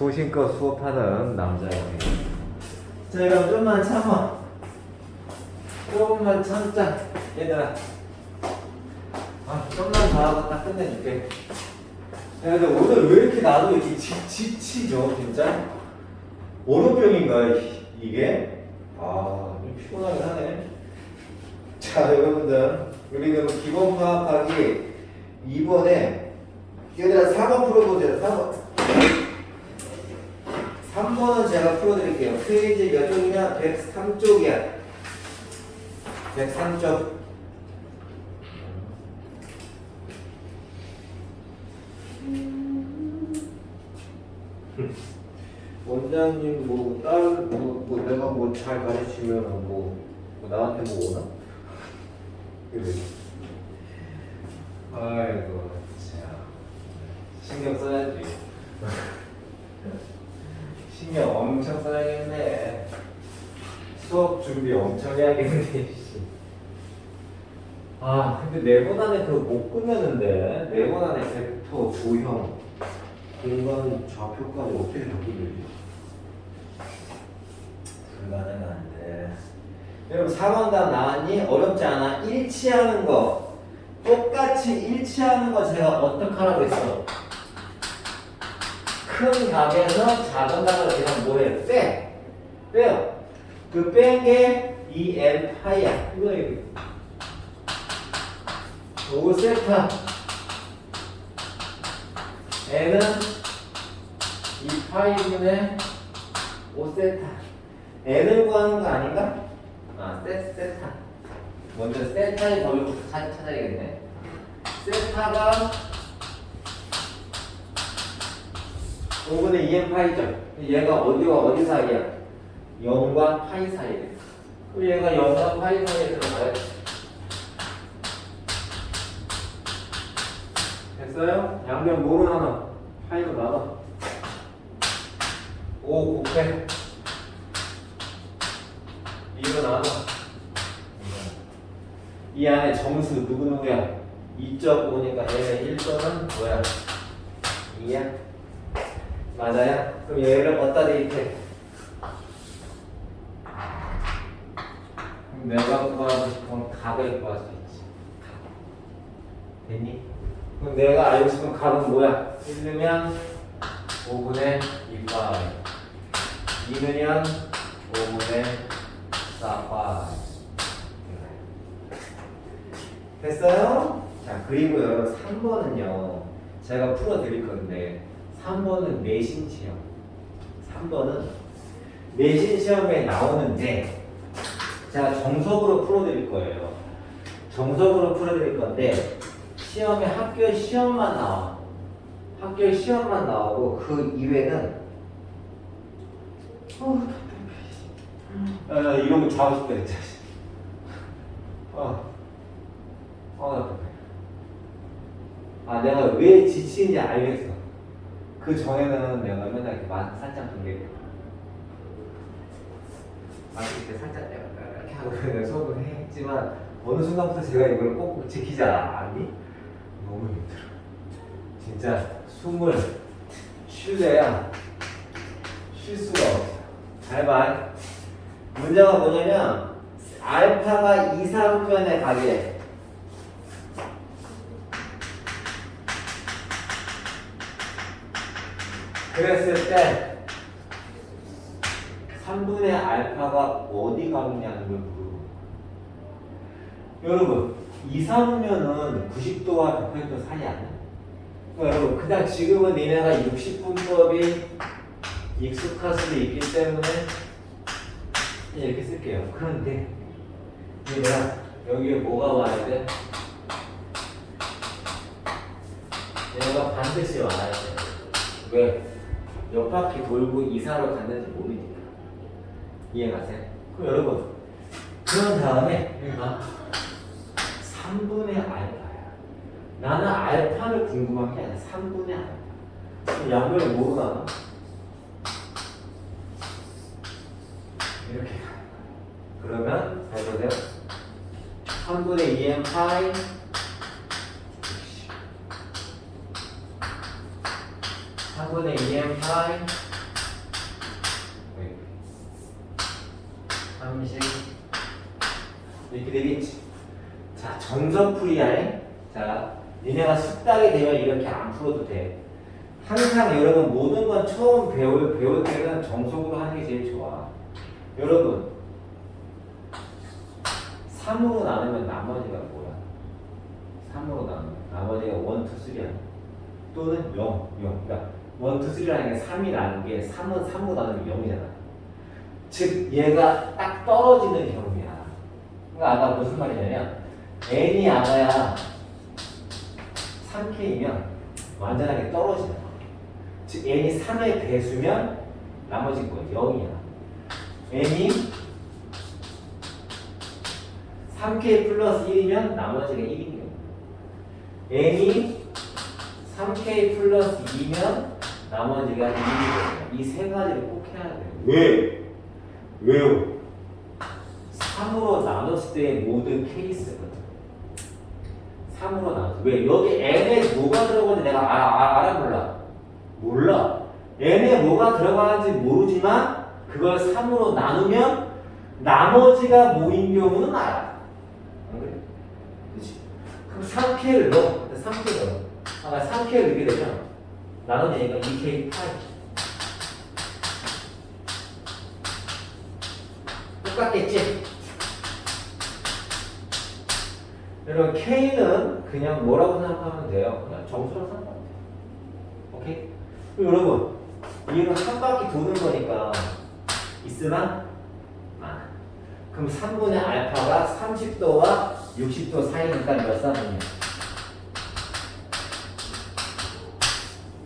소신껏 수업하는 남자예요. 자, 그럼 좀만 참아. 조금만 참자, 얘들아. 아, 좀만 더 하고 딱 끝내줄게. 야, 근데 오늘 왜 이렇게 나도 이렇게 지, 지치죠, 진짜? 월요병인가, 이- 이게? 아, 좀 피곤하긴 하네. 자, 여러분들. 우리 그럼 기본 파악하기 2번에, 얘들아, 4번 풀어보세요, 4번. 3번은 제가 풀어드릴게요. 페이지 몇 쪽이냐? 103쪽이야. 103쪽. 원장님 뭐 딸 뭐 뭐 내가 뭐 잘 가르치면 뭐, 뭐 나한테 뭐 오나? 아이고 참 신경 써야지. 신경 엄청 써야겠네. 수업 준비 엄청 해야겠네. 씨. 아 근데 네번 안에 그거 못 끝내는데 네번 안에 벡터 조형 공간 좌표까지 어떻게 바꾸지? 불가능한데. 여러분 4번 답 나왔니? 어렵지 않아? 일치하는 거 똑같이 일치하는 거 제가 어떻게 하라고 했어? 큰 값에서 작은 값을 그냥 뭐해? 빼! 빼요. 그 뺀게이 n 파이야. 이거 이거. 5 세타. n은 2 파이분의 5 세타. n을 구하는 거 아닌가? 아, 세, 세타. 먼저 세타의 찾- 찾아야겠네. 세타가 5분의 2n 파이죠. 얘가 어디와 어디 사이야? 0과 파이. 그럼 얘가 0과 파이 사이에 들어가요. 됐어요? 양변 뭐로 나눠? 파이로 나눠. 5 곱해. 2로 나눠. 이 안에 점수 누구누구야? 2.5니까 얘는 1점은 뭐야? 2야? 맞아요? 그럼 얘를 어디다 대입해? 내가 구하고 싶은 값을 구할 수 있지. 값. 됐니? 그럼 내가 알고 싶은 값은 뭐야? 1넣으면 5분의 2파 2넣으면 5분의 4파 됐어요? 자 그리고 여러분 3번은요 제가 풀어드릴 건데 3번은 내신 시험 3번은 내신 시험에 나오는데 제가 정석으로 풀어드릴 거예요 정석으로 풀어드릴 건데 시험에 학교 시험만 나와 학교 시험만 나오고 그 이외는 어, 답답해. 아, 이런 거 자고 싶다 진짜 어. 어. 아, 내가 왜 지치는지 알겠어. 그 전에는 내가 맨날 이렇게 만 살짝 돌리고. 마실 때 살짝 이렇게 하고 내가 수업을 했지만 어느 순간부터 제가 이걸 꼭 지키지 않니? 너무 힘들어. 진짜 숨을 쉴래야 쉴 수가 없어. 잘 봐. 문제가 뭐냐면 알파가 이상변에 가게 그랬을 때 3분의 알파가 어디 가느냐는 걸 물어보는. 여러분 2, 3면은 90도와 180도 사이 아니야? 그러니까 여러분 그냥 지금은 니네가 60분법이 익숙할 수도 있기 때문에 이렇게 쓸게요. 그런데 얘들아 여기에 뭐가 와야 돼? 얘가 반드시 와야 돼. 왜? 몇 바퀴 돌고 이사로 갔는지 모르니까. 이해가세요? 그럼 여러분, 그런 다음에 얘가 3분의 알파야. 나는 알파를 궁금한 게 아니라 3분의 알파. 뭐로 나눠? 이렇게 가. 그러면 잘 보세요. 3분의 2n 파이 3분의 2m 파이. 네. 30 이렇게 되겠지? 자 전선풀이야 자 니네가 숙달이 되면 이렇게 안 풀어도 돼. 항상 여러분 모든 건 처음 배울 배울 때는 정석으로 하는 게 제일 좋아. 여러분 3으로 나누면 나머지가 뭐야? 3으로 나누면 나머지가 1, 2, 3야. 또는 0, 0. 그러니까 1, 2, 3라는 게 3이 나는 게 3은 3으로 나누면 0이잖아. 즉 얘가 딱 떨어지는 경우야. 그러니까 아까 무슨 말이냐면 n이 아가야 3k이면 완전하게 떨어지는 거야. 즉 n이 3의 배수면 나머지 거 0이야. n이 3k 플러스 1이면 나머지가 1인 경우. n이 3k 플러스 2면 나머지가 1인 경우. 이세 가지를 꼭 해야 돼요. 왜? 왜요? 3으로 나눴을 때의 모든 케이스거든. 3으로 나눴어. 왜? 여기 n에 뭐가 들어가는지 내가 아, 아, 알아 몰라? 몰라. n에 뭐가 들어가는지 모르지만 그걸 3으로 나누면 나머지가 뭐인 경우는 알아. 안 그래? 그렇지. 그럼 3K를 넣어. 3K 넣어. 아, 3K를 넣게 되면 나누니까 2K 파이. 똑같겠지? 여러분 K는 그냥 뭐라고 생각하면 돼요? 그냥 생각하면 돼요. 오케이? 여러분 얘는 한 바퀴 도는 거니까 있으나 많아. 그럼 3분의 알파가 30도와 60도 사이니까 몇 사분이야?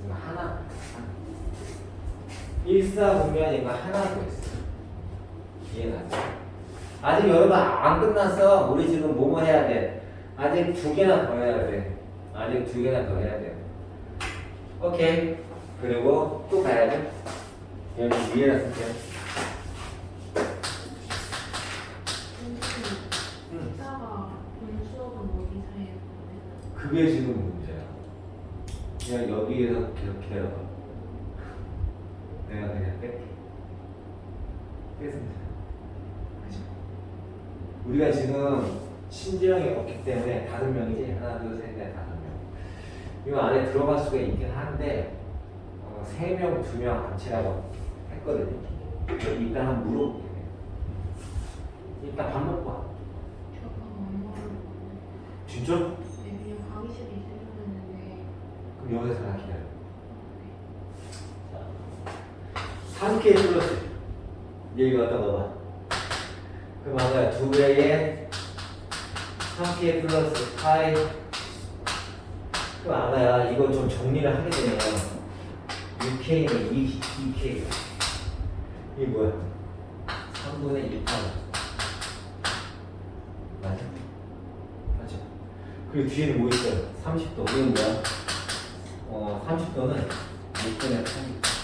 이거 하나. 1사분면이니까 하나 더 있어. 이해가죠? 아직 여러분 안 끝났어. 우리 지금 뭐뭐 해야 돼? 아직 두 개나 더 해야 돼. 아직 두 개나 더 해야 돼. 오케이. 그리고 또 가야죠. 여기 위에다 쓸게요. 해요? 그게 지금 문제야. 그냥 여기에서 계속 개어. 내가 그냥 뺄게. 마. 우리가 지금 신지영이 없기 때문에 다섯 명이지 하나 둘셋넷 다섯 명. 이 안에 들어갈 수가 있긴 한데 어, 세 명, 두명 같이라고 했거든요. 일단 한번 물어볼게. 일단 밥 먹고 와. 진짜? 네, 그냥 강의실에 있으셨는데 그럼 여기서 나 기다 려. 3K 플러스 여기 갖다 넣어봐 그럼 아까 두 배의 3K 플러스 파이 그럼 아가야 이거 좀 정리를 하게 되면 6K는 2, 2K 이게 뭐야? 3분의 1 파이 맞아? 맞아 그리고 뒤에는 뭐 있어요? 30도 이건 뭐야? 어 30도는 6분의 8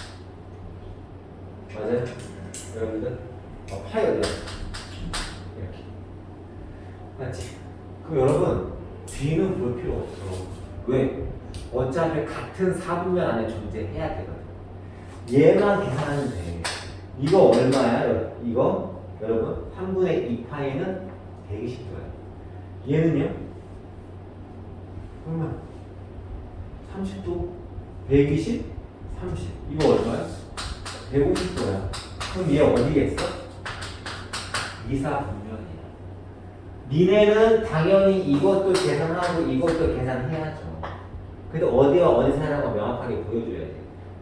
맞아요? 여러분들? 어, 어디야? 이렇게. 맞지? 그럼 여러분, 뒤는 볼 필요 없어. 왜? 어차피 같은 4분면 안에 존재해야 되거든. 얘만 계산하면 돼. 이거 얼마야? 여- 이거? 여러분, 3분의 2파이는 120도야. 얘는요? 얼마? 30도? 120? 30. 이거 얼마야? 150도야. 그럼 얘 어디겠어? 이사분면이야. 니네는 당연히 이것도 계산하고 이것도 계산해야죠. 근데 어디와 어디 사라고 명확하게 보여줘야 돼.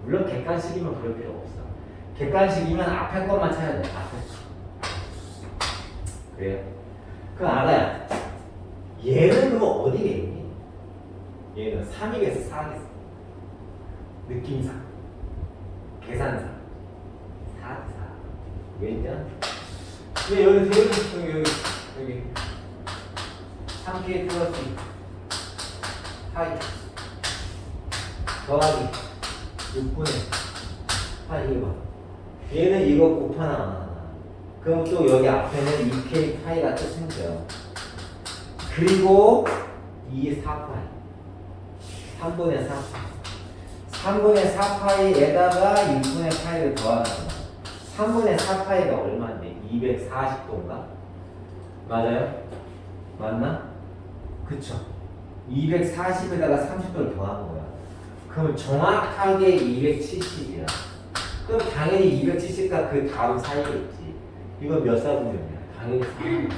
물론 객관식이면 그럴 필요 없어. 객관식이면 앞에 것만 찾아야 돼. 앞에 거. 그래요? 그럼 알아야. 얘는 그럼 어디겠니? 얘는 3이겠어, 4겠어. 느낌상. 4, 4. 왜냐? 왜 여기 여기 여기 여기 여기. 3K 플러스 2 파이. 더하기. 6분의 파이 이거 봐. 얘는 이거 곱하나 그럼 또 여기 앞에는 2K 파이가 뜻인데요. 그리고 2 4파이. 3분의 4파이. 3분의 4파이에다가 6분의 파이를 더하는 거야. 3분의 4파이가 얼마인데? 240도인가? 맞아요? 맞나? 그쵸 240에다가 30도를 더한 거야 그럼 정확하게 270이야 그럼 당연히 270과 그 다음 사이에 있지 이거 몇 사분면이야? 당연히 4분면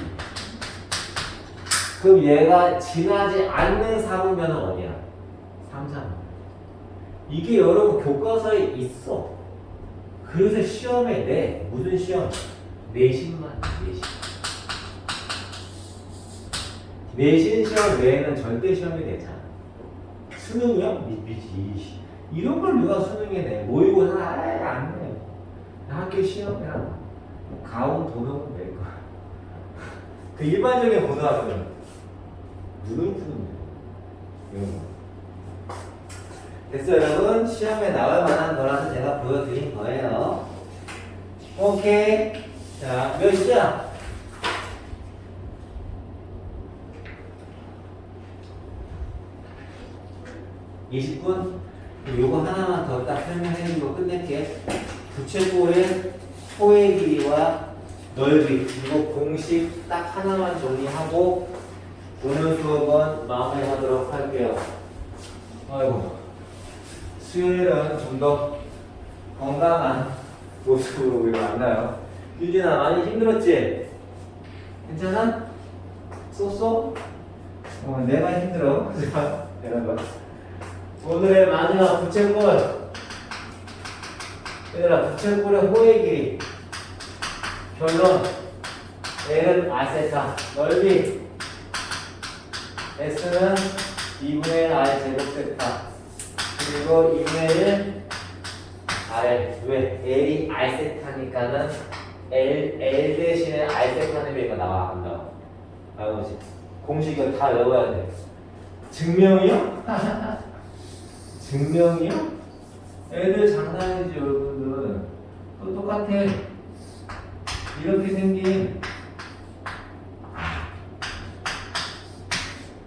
그럼 얘가 지나지 않는 4분면은 어디야? 3, 4분면 이게 여러분 교과서에 있어 그래서 시험에 내 무슨 시험? 내신만 내신. 내신 시험 외에는 절대 시험이 되잖아. 수능이요? 미, 미지 이런 걸 누가 수능에 내 모의고사 아예 안 내. 학교 시험이야 가온 도덕은 낼 거야. 그 일반적인 고등학교는 누를 푸는 이런 거. 됐어 여러분. 시험에 나올 만한 거라서 제가 보여드린 거예요. 오케이 자몇 시야? 이십 분 요거 하나만 더 딱 설명해 주고 끝낼게. 부채꼴의 토의 길이와 넓이. 이거 공식 딱 하나만 정리하고 오늘 수업은 마무리하도록 할게요. 아이고. 수요일은 좀 더 건강한 모습으로 우리 만나요. 유진아 많이 힘들었지? 괜찮아? 쏘쏘? 어, 내가 힘들어. 자, 여러분. 오늘의 마지막 부채꼴. 얘들아, 부채꼴의 호의 길이. 결론. L은 아세타. 넓이. S는 2분의 1 R 제곱 세타. 그리고 2분의 1 R 왜? L이 R 세타니까는 L, L 대신에 R 세타는 얘가 나와 안 나와 나오지 공식을 다 외워야 돼 증명이요? 증명이요? 애들 장난이지 여러분들 또 똑같아 이렇게 생긴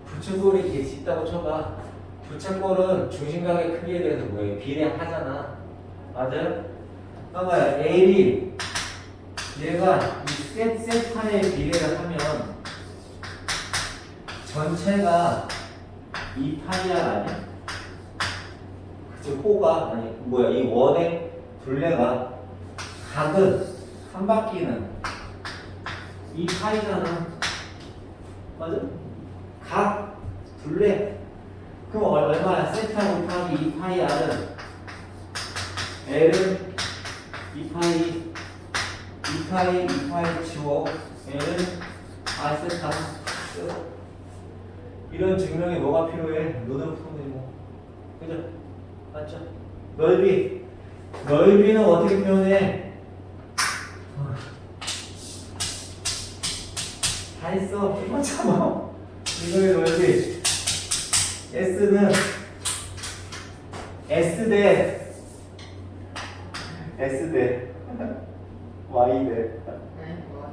부채꼴이 이렇게 짙다고 쳐봐 부채꼴은 중심각의 크기에 대해서 뭐예요? 비례하잖아 맞아요? 봐봐요 L이 얘가 이 세, 세타의 비례를 하면 전체가 2파이R 아니야? 그치 호가 아니 뭐야 이 원의 둘레가 각은 한 바퀴는 2파이잖아 맞아? 각 둘레 그럼 얼- 얼마야? 세타 곱하기 2파이R은 L은 2파이 2파이 2파이 치워 L은 R세타 이런 증명이 뭐가 필요해? 노는 푸는이고 그죠? 맞죠? 넓이 넓이는 어떻게 표현해? 어. 다 했어 이거 참아 이거의 넓이 S는 S 대 S 대 Y 대 네, 뭐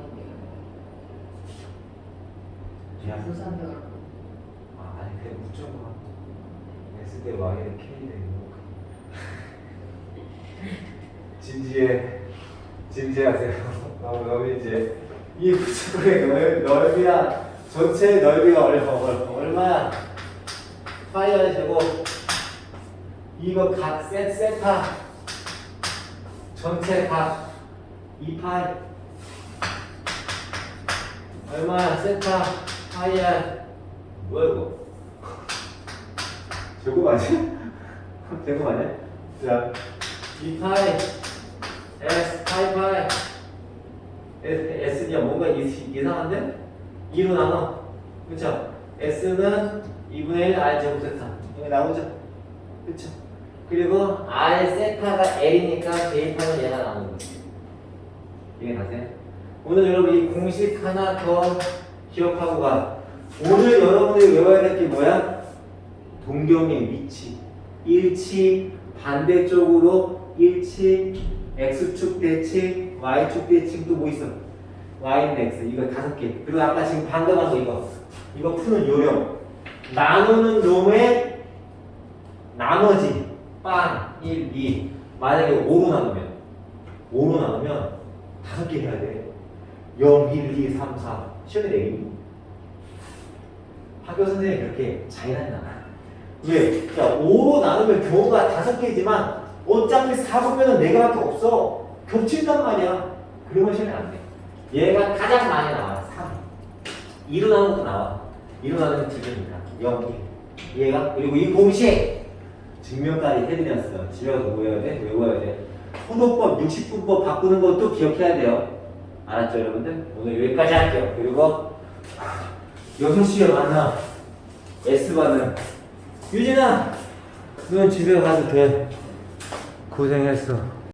야, 부산대로 아, 아니 그냥 무조건 S 대 Y 대 K 대 진지해. 진지하세요. 너무 너무 이제 이 구축의 넓, 넓이야 전체 넓이가 얼마 얼마 얼마야 파이어 제곱 이거 각 세, 세타 전체 각 2파이 얼마야 세타 파이야 뭐야 이거 제곱 아니야? 제곱 아니야? 자 2파이 S 파이 파이 S, S냐 뭔가 이- 이상한데? 2로 나눠 그쵸? S는 2분의 1 R 제곱 세타 여기 나오죠? 그쵸? 그리고 R 세타가 L이니까 대입하면 얘가 나오는 거지 이해 가세요? 오늘 여러분 이 공식 하나 더 기억하고 가. 오늘 여러분들이 외워야 될 게 뭐야? 동경의 위치. 일치 반대쪽으로 일치 x축 대칭 y축 대칭 또 뭐 있어? y는 x. 이거 다섯 개. 그리고 아까 지금 방금 한 거 이거. 이거 푸는 요령. 나누는 놈의 나머지 빵 1, 2 만약에 5로 나누면 5로 나누면 다섯 개 해야 돼 0, 1, 2, 3, 4 시험에 내기 학교 선생님이 그렇게 잔인하진 않아. 왜? 야, 5로 나누면 경우가 다섯 개지만 어차피 4분면은 4개밖에 없어. 겹친단 말이야. 그러면 시험이 안 돼. 얘가 가장 많이 나와. 3. 2로 나누는 것도 나와. 2로 나누면 2개니까. 0. 얘가 그리고 이 공식 증명까지 해드렸어. 집에 가서 뭐 해야 돼? 외워야 돼. 포도법, 60분법 바꾸는 것도 기억해야 돼요. 알았죠, 여러분들? 오늘 여기까지 할게요. 그리고 6시에 만나. S반은. 유진아! 넌 집에 가도 돼. 고생했어.